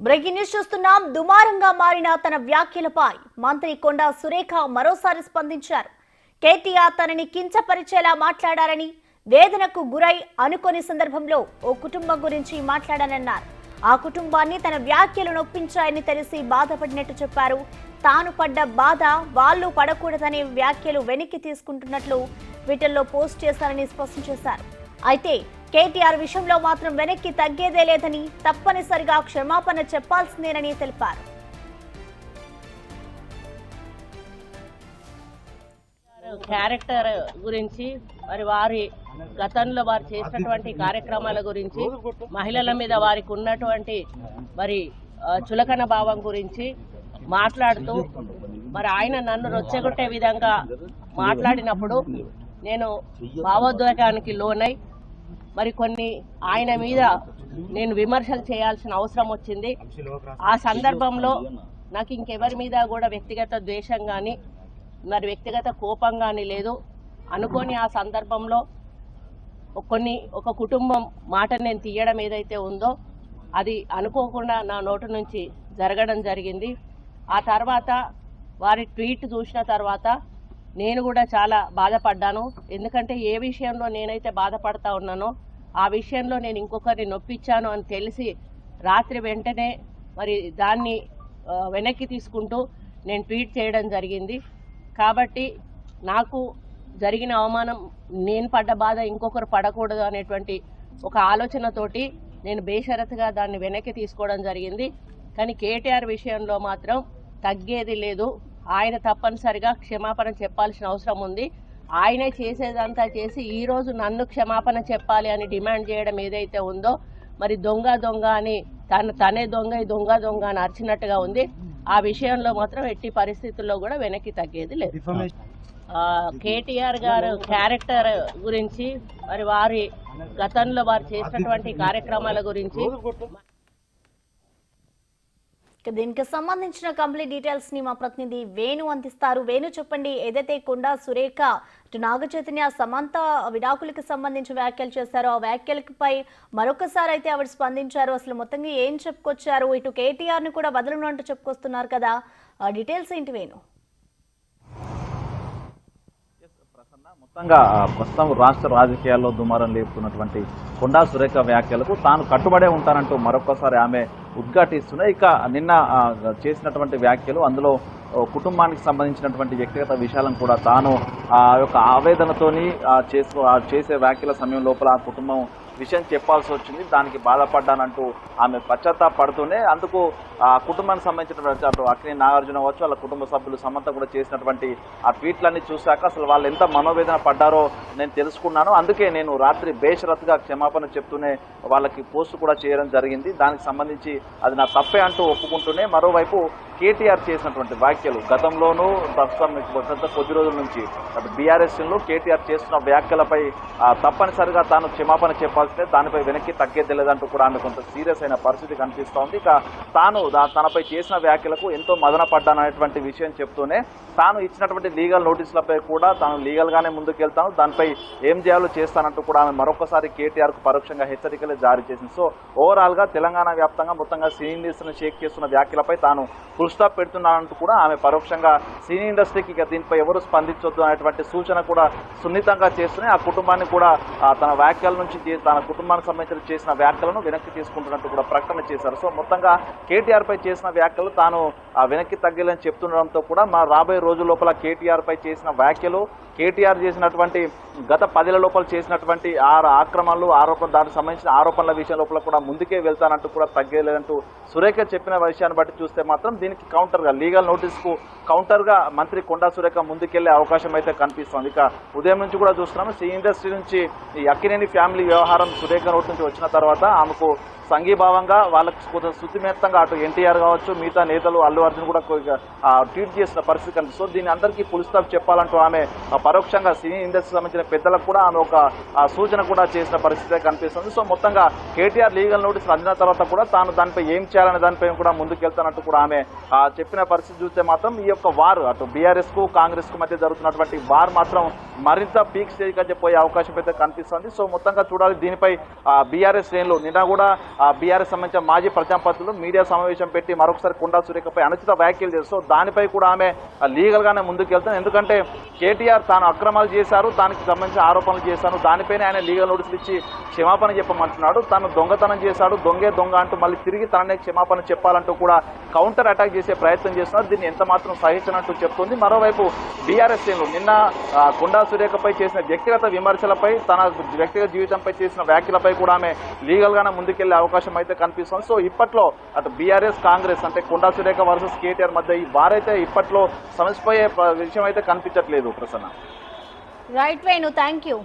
Breaking news చూస్తున్నాం. దుమారంగా మారిన తన వ్యాఖ్యలపై మంత్రి కొండా సురేఖ మరోసారి స్పందించారు. కేటీఆర్ తనని కించపరిచేలా మాట్లాడారని వేదనకు గురై అనుకోని సందర్భంలో ఓ కుటుంబం గురించి మాట్లాడానన్నారు. ఆ కుటుంబాన్ని తన వ్యాఖ్యలు నొప్పించాయని తెలిసి బాధపడినట్టు చెప్పారు. తాను పడ్డ బాధ వాళ్ళు పడకూడదనే వ్యాఖ్యలు వెనక్కి తీసుకుంటున్నట్లు ట్విట్టర్లో పోస్ట్ చేశారని స్పష్టం చేశారు. అయితే కేటీఆర్ విషయంలో మాత్రం వెనక్కి తగ్గేదే లేదని తప్పనిసరిగా క్షమాపణ చెప్పాల్సిందేనని తెలిపారు. క్యారెక్టర్ గురించి మరి వారి గతంలో వారు చేసినటువంటి కార్యక్రమాల గురించి మహిళల మీద వారికి ఉన్నటువంటి మరి చులకన భావం గురించి మాట్లాడుతూ మరి ఆయన నన్ను రొచ్చగొట్టే విధంగా మాట్లాడినప్పుడు నేను భావోద్వేగానికి లోనై మరి కొన్ని ఆయన మీద నేను విమర్శలు చేయాల్సిన అవసరం వచ్చింది. ఆ సందర్భంలో నాకు ఇంకెవరి మీద కూడా వ్యక్తిగత ద్వేషం కానీ మరి వ్యక్తిగత కోపం కానీ లేదు. అనుకోని ఆ సందర్భంలో కొన్ని ఒక కుటుంబం మాట నేను తీయడం ఏదైతే ఉందో అది అనుకోకుండా నా నోటు నుంచి జరగడం జరిగింది. ఆ తర్వాత వారి ట్వీట్ చూసిన తర్వాత నేను కూడా చాలా బాధపడ్డాను. ఎందుకంటే ఏ విషయంలో నేనైతే బాధపడతా ఉన్నానో ఆ విషయంలో నేను ఇంకొకరిని నొప్పించాను అని తెలిసి రాత్రి వెంటనే మరి దాన్ని వెనక్కి తీసుకుంటూ నేను ట్వీట్ చేయడం జరిగింది. కాబట్టి నాకు జరిగిన అవమానం నేను పడ్డ బాధ ఇంకొకరు పడకూడదు అనేటువంటి ఒక ఆలోచనతోటి నేను బేషరతుగా దాన్ని వెనక్కి తీసుకోవడం జరిగింది. కానీ కేటీఆర్ విషయంలో మాత్రం తగ్గేది లేదు. ఆయన తప్పనిసరిగా క్షమాపణ చెప్పాల్సిన అవసరం ఉంది. ఆయనే చేసేదంతా చేసి ఈ రోజు నన్ను క్షమాపణ చెప్పాలి అని డిమాండ్ చేయడం ఏదైతే ఉందో మరి దొంగ దొంగ అని తన తనే దొంగ దొంగ దొంగ అని అరిచినట్టుగా ఉంది. ఆ విషయంలో మాత్రం ఎట్టి పరిస్థితుల్లో కూడా వెనక్కి తగ్గేది లేదు. కేటీఆర్ గారు క్యారెక్టర్ గురించి మరి వారి గతంలో వారు చేసినటువంటి కార్యక్రమాల గురించి దీనికి సంబంధించిన కంప్లీట్ డీటెయిల్స్ని మా ప్రతినిధి వేణు అందిస్తారు. వేణు చెప్పండి ఏదైతే కొండా సురేఖ ఇటు నాగచైతన్య సమంత విడాకులకు సంబంధించి వ్యాఖ్యలు చేశారో ఆ వ్యాఖ్యలపై మరొకసారి అయితే ఆవిడ స్పందించారు. అసలు మొత్తంగా ఏం చెప్పుకొచ్చారు? ఇటు కేటీఆర్ని కూడా వదలను అంటూ చెప్పుకొస్తున్నారు కదా. డీటెయిల్స్ ఏంటి వేణు? మొత్తంగా ప్రస్తుతం రాష్ట్ర రాజకీయాల్లో దుమారం లేపుతున్నటువంటి కొండా సురేఖ వ్యాఖ్యలకు తాను కట్టుబడే ఉంటానంటూ మరొకసారి ఆమె ఉద్ఘాటిస్తున్నాయి ఇక నిన్న చేసినటువంటి వ్యాఖ్యలు అందులో కుటుంబానికి సంబంధించినటువంటి వ్యక్తిగత విషయాలను కూడా తాను ఆ యొక్క ఆవేదనతోని చేసు చేసే వ్యాఖ్యల సమయం లోపల ఆ కుటుంబం విషయం చెప్పాల్సి వచ్చింది. దానికి బాధపడ్డానంటూ ఆమె పశ్చాత్తాపడుతూనే అందుకు ఆ కుటుంబానికి సంబంధించినటువంటి అటు అక్కినే నాగార్జున అవ్వచ్చు వాళ్ళ కుటుంబ సభ్యులు సమంత కూడా చేసినటువంటి ఆ ట్వీట్లన్నీ చూశాక అసలు వాళ్ళు ఎంత మనోవేదన పడ్డారో నేను తెలుసుకున్నాను. అందుకే నేను రాత్రి బేషరత్గా క్షమాపణ చెప్తూనే వాళ్ళకి పోస్ట్ కూడా చేయడం జరిగింది. దానికి సంబంధించి అది నా తప్పే అంటూ ఒప్పుకుంటూనే మరోవైపు కేటీఆర్ చేసినటువంటి వ్యాఖ్యలు గతంలోనూ ప్రస్తుతం గత కొద్ది రోజుల నుంచి బీఆర్ఎస్లో కేటీఆర్ చేస్తున్న వ్యాఖ్యలపై తప్పనిసరిగా తాను క్షమాపణ చెప్పాల్సిందే. దానిపై వెనక్కి తగ్గేది లేదంటూ కూడా ఆమె కొంత సీరియస్ అయిన పరిస్థితి కనిపిస్తోంది. ఇక తాను తనపై చేసిన వ్యాఖ్యలకు ఎంతో మదన పడ్డాననేటువంటి విషయం చెప్తూనే తాను ఇచ్చినటువంటి లీగల్ నోటీసులపై కూడా తాను లీగల్గానే ముందుకెళ్తాను. దానిపై ఏం చేయాలో చేస్తానంటూ కూడా ఆమె మరొకసారి కేటీఆర్కు పరోక్షంగా హెచ్చరికలు జారీ చేసింది. సో ఓవరాల్గా తెలంగాణ వ్యాప్తంగా మొత్తంగా సినీ ఇండస్ట్రీని షేక్ చేస్తున్న వ్యాఖ్యలపై తాను ఫుల్ పెడుతున్నానంటూ కూడా ఆమె పరోక్షంగా సినీ ఇండస్ట్రీకి ఇక దీనిపై ఎవరు స్పందించొద్దు అనేటువంటి సూచన కూడా సున్నితంగా చేస్తూనే ఆ కుటుంబాన్ని కూడా తన వ్యాఖ్యల నుంచి తన కుటుంబానికి సంబంధించిన చేసిన వ్యాఖ్యలను వెనక్కి తీసుకుంటున్నట్టు కూడా ప్రకటన చేశారు. సో మొత్తంగా కేటీఆర్ కేటీఆర్పై చేసిన వ్యాఖ్యలు తాను ఆ, వెనక్కి తగ్గలేని చెప్తుండడంతో కూడా మా రాబోయే రోజుల లోపల కేటీఆర్ పై చేసిన వ్యాఖ్యలు కేటీఆర్ చేసినటువంటి గత పదిల లోపల చేసినటువంటి ఆ ఆక్రమణలు ఆరోపణ దానికి సంబంధించిన ఆరోపణల విషయం లోపల కూడా ముందుకే వెళ్తానంటూ కూడా తగ్గలేదంటూ సురేఖ చెప్పిన విషయాన్ని బట్టి చూస్తే మాత్రం దీనికి కౌంటర్గా లీగల్ నోటీస్కు కౌంటర్గా మంత్రి కొండా సురేఖ ముందుకెళ్ళే అవకాశం అయితే కనిపిస్తోంది. ఇక ఉదయం నుంచి కూడా చూస్తున్నాము. సి ఇండస్ట్రీ నుంచి ఈ అక్కినేని ఫ్యామిలీ వ్యవహారం సురేఖ నోటి నుంచి వచ్చిన తర్వాత ఆమెకు సంఘీభావంగా వాళ్ళకి కొంచెం శుతిమెత్తంగా అటు ఎన్టీఆర్ కావచ్చు మిగతా నేతలు అల్లు అర్జున్ కూడా ట్వీట్ చేసిన పరిస్థితి కనిపిస్తుంది. దీని అందరికీ ఫుల్ స్టాప్ చెప్పాలంటూ ఆమె పరోక్షంగా సినీ ఇండస్ట్రీ సంబంధించిన పెద్దలకు కూడా ఆమె ఒక సూచన కూడా చేసిన పరిస్థితి కనిపిస్తుంది. సో మొత్తంగా కేటీఆర్ లీగల్ నోటీసులు అందిన తర్వాత కూడా తాను దానిపై ఏం చేయాలనే దానిపై కూడా ముందుకెళ్తానంటూ కూడా ఆమె చెప్పిన పరిస్థితి చూస్తే మాత్రం ఈ యొక్క వారు అటు బీఆర్ఎస్కు కాంగ్రెస్కు మధ్య జరుగుతున్నటువంటి వార్ మాత్రం మరింత పీక్ స్టేజ్ కంటే పోయే అవకాశం అయితే కనిపిస్తుంది. సో మొత్తంగా చూడాలి దీనిపై బీఆర్ఎస్ శ్రేణులు నిన్న కూడా బీఆర్ఎస్ సంబంధించిన మాజీ ప్రజాపతులు మీడియా సమావేశం పెట్టి మరొకసారి కొండా సురేఖపై అనుచిత వ్యాఖ్యలు చేస్తూ దానిపై కూడా ఆమె లీగల్ గానే ముందుకు వెళ్తాను ఎందుకంటే కేటీఆర్ తాను అక్రమాలు చేశారు దానికి సంబంధించిన ఆరోపణలు చేశాను దానిపైన ఆయన లీగల్ నోటీసులు ఇచ్చి క్షమాపణ చెప్పమంటున్నాడు. తాను దొంగతనం చేశాడు దొంగే దొంగ అంటూ మళ్ళీ తిరిగి తననే క్షమాపణ చెప్పాలంటూ కూడా కౌంటర్ అటాక్ చేసే ప్రయత్నం చేస్తున్నారు. దీన్ని ఎంత మాత్రం సహించినట్టు చెప్తుంది. మరోవైపు బీఆర్ఎస్ శ్రేణులు నిన్న కొండా సురేఖపై చేసిన వ్యక్తిగత విమర్శలపై తన వ్యక్తిగత జీవితంపై చేసిన వ్యాఖ్యలపై కూడా ఆమె లీగల్ గానే ముందుకెళ్ళే అవకాశం అయితే కనిపిస్తుంది. సో ఇప్పట్లో అటు బీఆర్ఎస్ కాంగ్రెస్ అంటే కొండా సురేఖ వర్సెస్ కేటీఆర్ మధ్య ఈ వారైతే ఇప్పట్లో సమస్యపోయే విషయం అయితే కనిపించట్లేదు Prasanna. Right Venu thank you